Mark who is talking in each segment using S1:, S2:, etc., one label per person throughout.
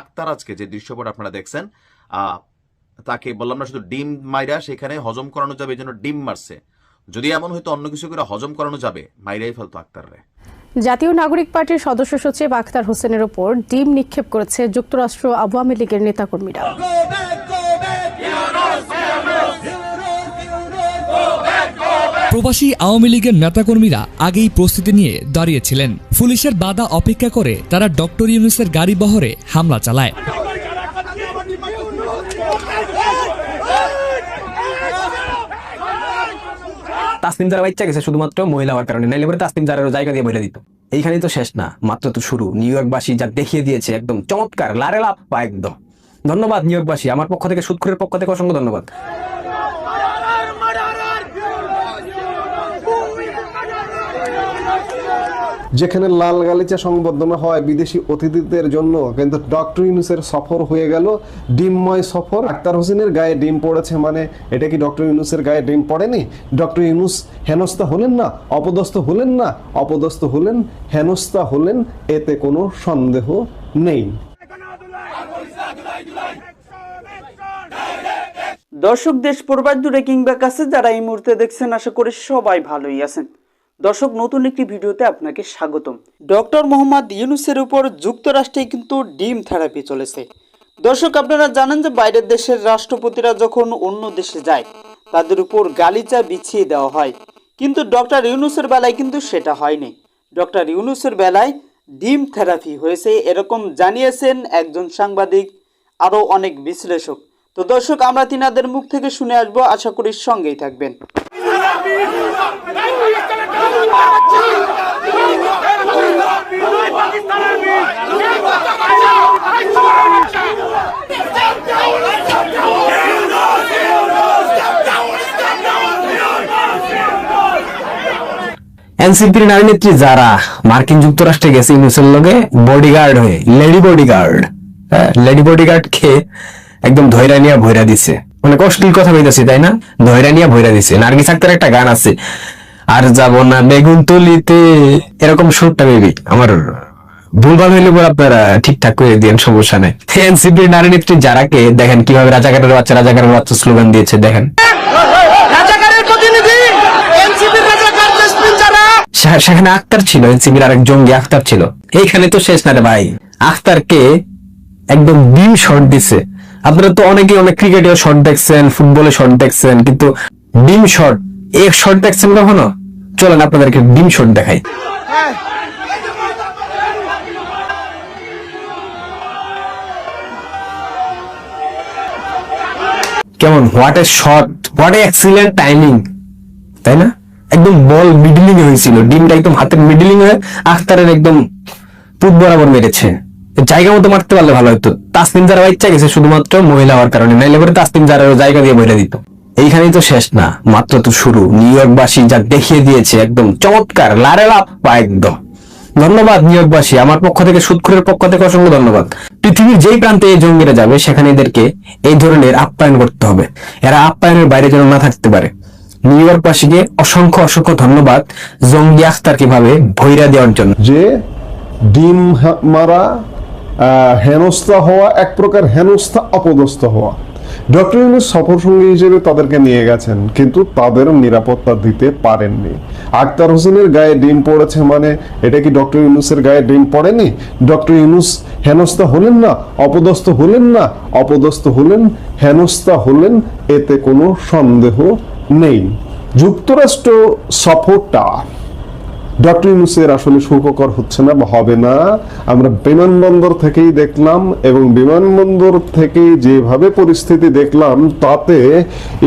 S1: আক্তার আজকে যে দৃশ্যপট আপনারা দেখছেন তাকে বললাম না, শুধু ডিম মাইরা সেখানে হজম করানো যাবে, এই জন্য ডিম মারছে। যদি এমন হয়তো অন্য কিছু করে হজম করানো যাবে, মাইরাই ফেলতো আক্তার রে
S2: জাতীয় নাগরিক পার্টির সদস্য সচিব আখতার হোসেনের ওপর ডিম নিক্ষেপ করেছে যুক্তরাষ্ট্র আওয়ামী লীগের নেতাকর্মীরা।
S3: প্রবাসী আওয়ামী লীগের নেতাকর্মীরা আগেই প্রস্তুতি নিয়ে দাঁড়িয়েছিলেন। পুলিশের বাধা অপেক্ষা করে তারা ডক্টর ইউনুসের গাড়ি বহরে হামলা চালায়।
S4: তাসনিম জারা বাচ্চা গেছে শুধুমাত্র মহিলা হওয়ার কারণে, নাইলে পরে তাসনিম জারারও জায়গা দিয়ে বলে দিত। এইখানেই তো শেষ না, মাত্র তো শুরু। নিউ ইয়র্কবাসী যা দেখিয়ে দিয়েছে একদম চমৎকার, লারে লাপ্পা একদম। ধন্যবাদ নিউ ইয়র্কবাসী আমার পক্ষ থেকে, সুৎখুরের পক্ষ থেকে অসংখ্য ধন্যবাদ।
S5: যেখানে লাল গালিচা সংবর্ধনা হয় বিদেশি অতিথিদের জন্য, কিন্তু ডক্টর ইউনুসের সফর হয়ে গেল, ডিমময় সফর। আক্তার হোসেনের গায়ে ডিম পড়েছে মানে এটা কি ডক্টর ইউনুসের গায়ে ডিম পড়েনি? ডক্টর ইউনুস হেনস্থা হলেন না? অপদস্থ হলেন না? অপদস্থ হলেন, হেনস্থা হলেন, এতে কোনো সন্দেহ নেই।
S6: দর্শক, দেশ প্রবাদ দূরে কিংবা কাছে যারা এই মুহূর্তে দেখছেন, আশা করি সবাই ভালোই আছেন। দর্শক, নতুন একটি ভিডিওতে আপনাকে স্বাগতম। ডক্টর মোহাম্মদ ইউনুসের উপর যুক্তরাষ্ট্রে কিন্তু ডিম থেরাপি চলেছে। দর্শক, আপনারা জানেন যে বাইরের দেশের রাষ্ট্রপতিরা যখন অন্য দেশে যায়, তাদের উপর গালিচা বিছিয়ে দেওয়া হয়। কিন্তু ডক্টর ইউনুসের বেলায় কিন্তু সেটা হয়নি। ডক্টর ইউনুসের বেলায় ডিম থেরাপি হয়েছে এরকম জানিয়েছেন একজন সাংবাদিক, আরও অনেক বিশ্লেষক। তো দর্শক, আমরা তিনাদের মুখ থেকে শুনে আসব। আশা করি সঙ্গেই থাকবেন।
S4: এনসিপির নারী নেত্রী যারা মার্কিন যুক্তরাষ্ট্রে গেছে ইউনুসের লগে বডিগার্ড হয়ে লেডি বডিগার্ড লেডি বডিগার্ড খেয়ে একদম ধৈরা নিয়ে ভৈরা দিছে। মানে অশ্লীল কথা বলতেছি তাই না? ধৈরা নিয়ে ভৈরা দিছে। নার্গিস আক্তার একটা গান আছে আর যাব না বেগুন তুলিতে। এরকম সুরটা বেবি আমার ভুলভাল হইলে পরে আপনারা ঠিকঠাক করে দিয়েন সমস্যা নেই। এনসিপির নারী নেত্রী যারাকে দেখেন কীভাবে রাজাকারের বাচ্চা রাজাকারের বাচ্চা স্লোগান দিয়েছে দেখেন। সেখানে আক্তার ছিল এনসিবির আরেক জঙ্গি আক্তার ছিল। এইখানে তো শেষ না রে ভাই। আক্তারকে একদম ডিম শট দিছে। আপনারা তো অনেকেই অনেক ক্রিকেটেও শট দেখছেন ফুটবলে শট দেখছেন কিন্তু ডিম শট এক শট দেখছেন কখনো? চলেন আপনাদেরকে ডিম শট দেখাই। কেমন? What a shot what excellent timing তাই না? একদম বল মিডলিং হয়েছিল। ডিমটা একদম হাতের মিডলিং হয়ে আখতারের একদম পুট বরাবর মেরেছে। জায়গা মতো মারতে পারলে ভালো হতো। তাসনিম যারা ইচ্ছা গেছে শুধুমাত্র মহিলা হওয়ার কারণে। নাইলে পরে তাসনিম যারা জায়গা দিয়ে বলে দিত। এইখানেই তো শেষ না, মাত্র তো শুরু। নিউ ইয়র্কবাসী যা দেখিয়ে দিয়েছে একদম চমৎকার, লারে লাপ্পা একদম। ধন্যবাদ নিউ ইয়র্কবাসী আমার পক্ষ থেকে, সুৎখুরের পক্ষ থেকে অসংখ্য ধন্যবাদ। পৃথিবীর যেই প্রান্তে এই জঙ্গিরা যাবে, সেখানে এদেরকে এই ধরনের আপ্যায়ন করতে হবে। এরা আপ্যায়নের বাইরে যেন না থাকতে পারে। নিউ ইয়র্কবাসীকে অসংখ্য অসংখ্য ধন্যবাদ জঙ্গি আখতার কীভাবে ভৈরা দেওয়ার জন্য।
S5: যে ডিম মারা হেনস্থা হওয়া, এক প্রকার হেনস্থা, অপদস্থ হওয়া। ডক্টর ইউনুস সফর সঙ্গী হিসেবে তাদেরকে নিয়ে গেছেন, কিন্তু তাদের নিরাপত্তা দিতে পারেননি। আক্তার হোসেনের গায়ে ডিম পড়েছে মানে এটা কি ডক্টর ইউনুসের গায়ে ডিম পড়েনি? ডক্টর ইউনুস হেনস্থা হলেন না, অপদস্থ হলেন না, অপদস্থ হলেন, হেনস্থা হলেন, এতে কোনো সন্দেহ নেই। যুক্তরাষ্ট্র সফরটা ডক্টর ইউনুসের আসলে সুখকর হচ্ছে না বা হবে না। আমরা বিমানবন্দর থেকেই দেখলাম এবং বিমানবন্দর থেকে যেভাবে পরিস্থিতি দেখলাম, তাতে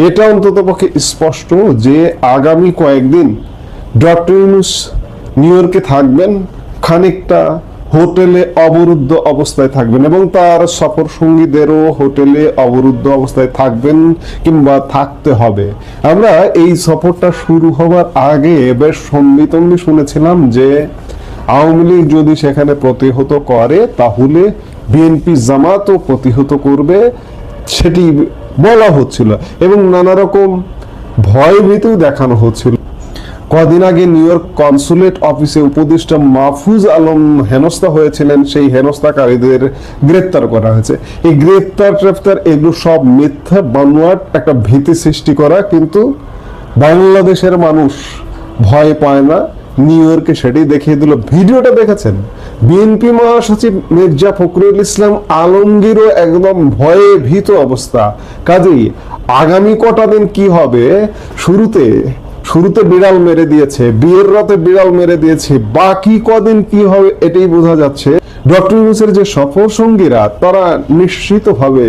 S5: এটা অন্তত পক্ষে স্পষ্ট যে আগামী কয়েকদিন ডক্টর ইউনুস নিউ ইয়র্কে থাকবেন, খানিকটা হোটেলে অবরুদ্ধ অবস্থায় থাকবেন এবং তার সফর সঙ্গীদেরও হোটেলে অবরুদ্ধ অবস্থায় থাকবেন কিংবা থাকতে হবে। আমরা এই সফরটা শুরু হওয়ার আগে বেশ সম্মিতম্বি শুনেছিলাম যে আওয়ামী লীগ যদি সেখানে প্রতিহত করে, তাহলে বিএনপি জামাতও প্রতিহত করবে, সেটি বলা হচ্ছিল এবং নানা রকম ভয় ভীতিও দেখানো হচ্ছিল। কদিন আগে নিউ ইয়র্ক কনসুলেট অফিসে উপদেষ্টা মাহফুজ আলম হেনস্থা হয়েছিলেন, সেই হেনস্থাকারীদের গ্রেপ্তার করা হয়েছে। এই গ্রেপ্তার ট্রেপ্তার এগুলো সব মিথ্যা, বানোয়াট একটা ভীতি সৃষ্টি করা, কিন্তু বাংলাদেশের মানুষ ভয় পায় না। নিউ ইয়র্কে সেটি দেখিয়ে দিল। ভিডিওটা দেখেছেন? বিএনপি মহাসচিব মির্জা ফখরুল ইসলাম আলমগীরও একদম ভয়ে ভীত অবস্থা। কাজেই আগামী কটা দিন কি হবে? শুরুতে শুরুতে বিড়াল মেরে দিয়েছে, বিয়ের রাতে বিড়াল মেরে দিয়েছে, বাকি কদিন কি হবে এটাই বোঝা যাচ্ছে। ডক্টর ইউনুসের যে সফর সঙ্গীরা তারা নিশ্চিতভাবে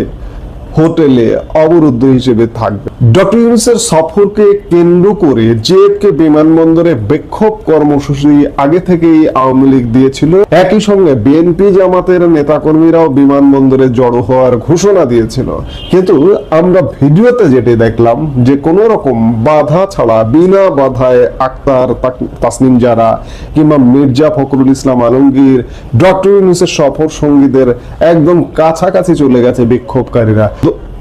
S5: হোটেলে অবরুদ্ধ হিসেবে থাকবে। ডক্টর ইউনুসের সফরকে কেন্দ্র করে জেএফকে বিমানবন্দরে বিক্ষোভ কর্মসূচি আগে থেকেই আওয়ামী লীগ দিয়েছিল। একই সঙ্গে বিএনপি জামাতের নেতাকর্মীরাও বিমানবন্দরে জড়ো হওয়ার ঘোষণা দিয়েছিল। কিন্তু আমরা ভিডিওতে যেটি দেখলাম যে কোনো রকম বাধা ছাড়া, বিনা বাধায় আক্তার তাসনিম যারা কিংবা মির্জা ফখরুল ইসলাম আলমগীর, ডক্টর ইউনুসের সফর সঙ্গীদের একদম কাছাকাছি চলে গেছে বিক্ষোভকারীরা।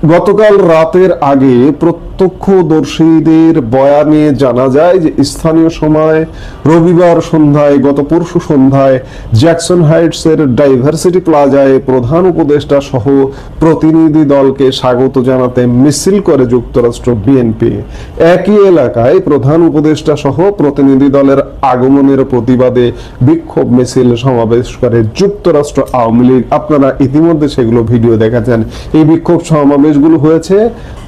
S5: গতকাল রাতের আগে প্রত্যক্ষদর্শীদের বয়ানে জানা যায় যে স্থানীয় সময় রবিবার সন্ধ্যায়, গত পরশু সন্ধ্যায় জ্যাকসন হাইটস এর ডাইভার্সিটি প্লাজায় প্রধান উপদেষ্টা সহ প্রতিনিধি দলকে স্বাগত জানাতে মিছিল করে যুক্তরাষ্ট্র বিএনপি। একই এলাকায় প্রধান উপদেষ্টা সহ প্রতিনিধি দলের আগমনের প্রতিবাদে বিক্ষোভ মিছিল সমাবেশ করে যুক্তরাষ্ট্র আওয়ামী লীগ। আপনারা ইতিমধ্যে সেগুলো ভিডিও দেখেছেন। এই বিক্ষোভ সমাবেশগুলো হয়েছে।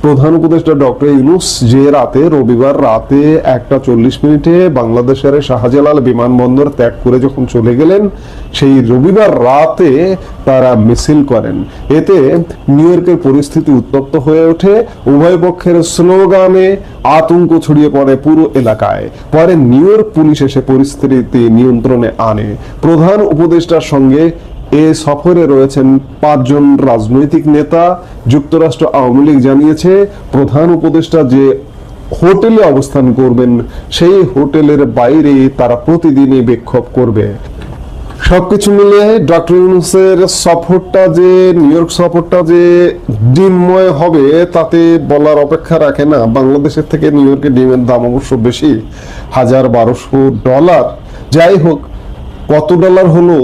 S5: প্রধান উপদেষ্টা ডক্টর ইউনুস যে রাতে, রবিবার রাতে একটা চল্লিশ মিনিটে বাংলাদেশের শাহজালাল বিমানবন্দর ত্যাগ করে যখন চলে গেলেন, সেই রবিবার রাতে তারা মিছিল করেন। এতে নিউ ইয়র্কের পরিস্থিতি উত্তপ্ত হয়ে ওঠে। উভয় পক্ষের স্লোগানে আতঙ্ক ছড়িয়ে পড়ে পুরো এলাকায়। পরে নিউ ইয়র্ক পুলিশ এসে পরিস্থিতি নিয়ন্ত্রণে আনে। প্রধান উপদেষ্টার সঙ্গে এ সফরে রয়েছেন পাঁচজন রাজনৈতিক নেতা। যুক্তরাষ্ট্র আওয়ামী লীগ জানিয়েছে, প্রধান উপদেষ্টা যে হোটেলে অবস্থান করবেন, সেই হোটেলের বাইরে তারা প্রতিদিনই বিক্ষোভ করবে। সবকিছু মিলে ডক্টর ইউনুসের সফরটা যে, নিউ ইয়র্ক সফরটা যে ডিমময় হবে, তাতে বলার অপেক্ষা রাখে না। বাংলাদেশের থেকে নিউ ইয়র্কের ডিমের দাম অবশ্য বেশি, হাজার বারোশো ডলার। যাই হোক কত ডলার হলো?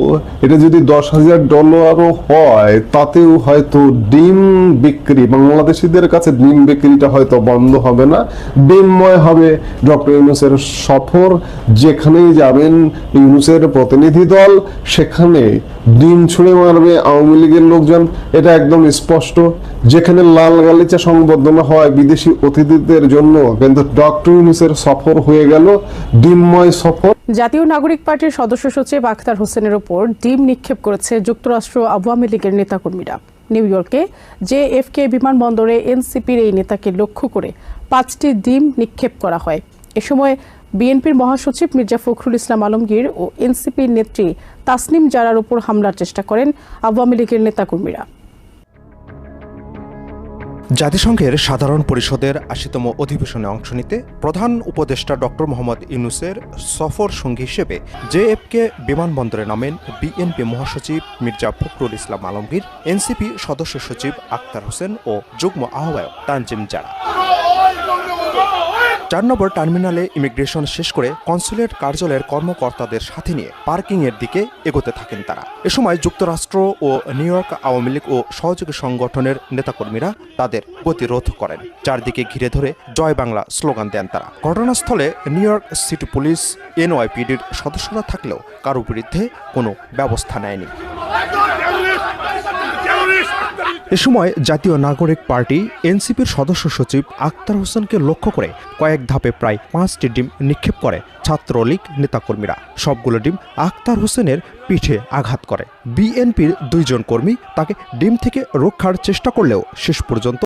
S5: এটা যদি দশ হাজার ডলারও হয়, তাতেও হয়তো ডিম বিক্রি, বাংলাদেশিদের কাছে ডিম বিক্রিটা হয়তো বন্ধ হবে না। ডিমময় হবে ডক্টর ইউনুসের সফর, যেখানেই যাবেন ইউনুসের প্রতিনিধি দল, সেখানে ডিম ছুঁড়ে মারবে আওয়ামী লীগের লোকজন, এটা একদম স্পষ্ট। যেখানে লাল গালিচা সংবর্ধনা হয় বিদেশি অতিথিদের জন্য, কিন্তু ডক্টর ইউনুসের সফর হয়ে গেল, ডিমময় সফর।
S2: জাতীয় নাগরিক পার্টির সদস্য সচিব আখতার হোসেনের ওপর ডিম নিক্ষেপ করেছে যুক্তরাষ্ট্র আওয়ামী লীগের নেতাকর্মীরা। নিউ ইয়র্কে জেএফকে বিমানবন্দরে এনসিপির এই নেতাকে লক্ষ্য করে পাঁচটি ডিম নিক্ষেপ করা হয়। এ সময় বিএনপির মহাসচিব মির্জা ফখরুল ইসলাম আলমগীর ও এনসিপির নেত্রী তাসনিম জারার উপর হামলার চেষ্টা করেন আওয়ামী লীগের নেতাকর্মীরা।
S7: জাতিসংঘের সাধারণ পরিষদের আশিতম অধিবেশনে অংশ নিতে প্রধান উপদেষ্টা ডক্টর মোহাম্মদ ইউনুসের সফর সঙ্গী হিসেবে জেএফকে বিমানবন্দরে নামেন বিএনপি মহাসচিব মির্জা ফখরুল ইসলাম আলমগীর, এনসিপি সদস্য সচিব আক্তার হোসেন ও যুগ্ম আহ্বায়ক তানজিম জারা। চার নম্বর টার্মিনালে ইমিগ্রেশন শেষ করে কনসুলেট কার্যালয়ের কর্মকর্তাদের সাথে নিয়ে পার্কিং এর দিকে এগোতে থাকেন তারা। এ সময় যুক্তরাষ্ট্র ও নিউ ইয়র্ক আওয়ামী লীগ ও সহযোগী সংগঠনের নেতাকর্মীরা তাদের গতিরোধ করেন। চারদিকে ঘিরে ধরে জয় বাংলা স্লোগান দেন তারা। ঘটনাস্থলে নিউ ইয়র্ক সিটি পুলিশ, এনওয়াইপিডির সদস্যরা থাকলেও কারও বিরুদ্ধে কোনো ব্যবস্থা নেয়নি। এ সময় জাতীয় নাগরিক পার্টি এনসিপির সদস্য সচিব আক্তার হোসেনকে লক্ষ্য করে কয়েক ধাপে প্রায় পাঁচটি ডিম নিক্ষেপ করে ছাত্রলীগ নেতাকর্মীরা। সবগুলো ডিম আক্তার হোসেনের পিঠে আঘাত করে। বিএনপির দুইজন কর্মী তাকে ডিম থেকে রক্ষার চেষ্টা করলেও শেষ পর্যন্ত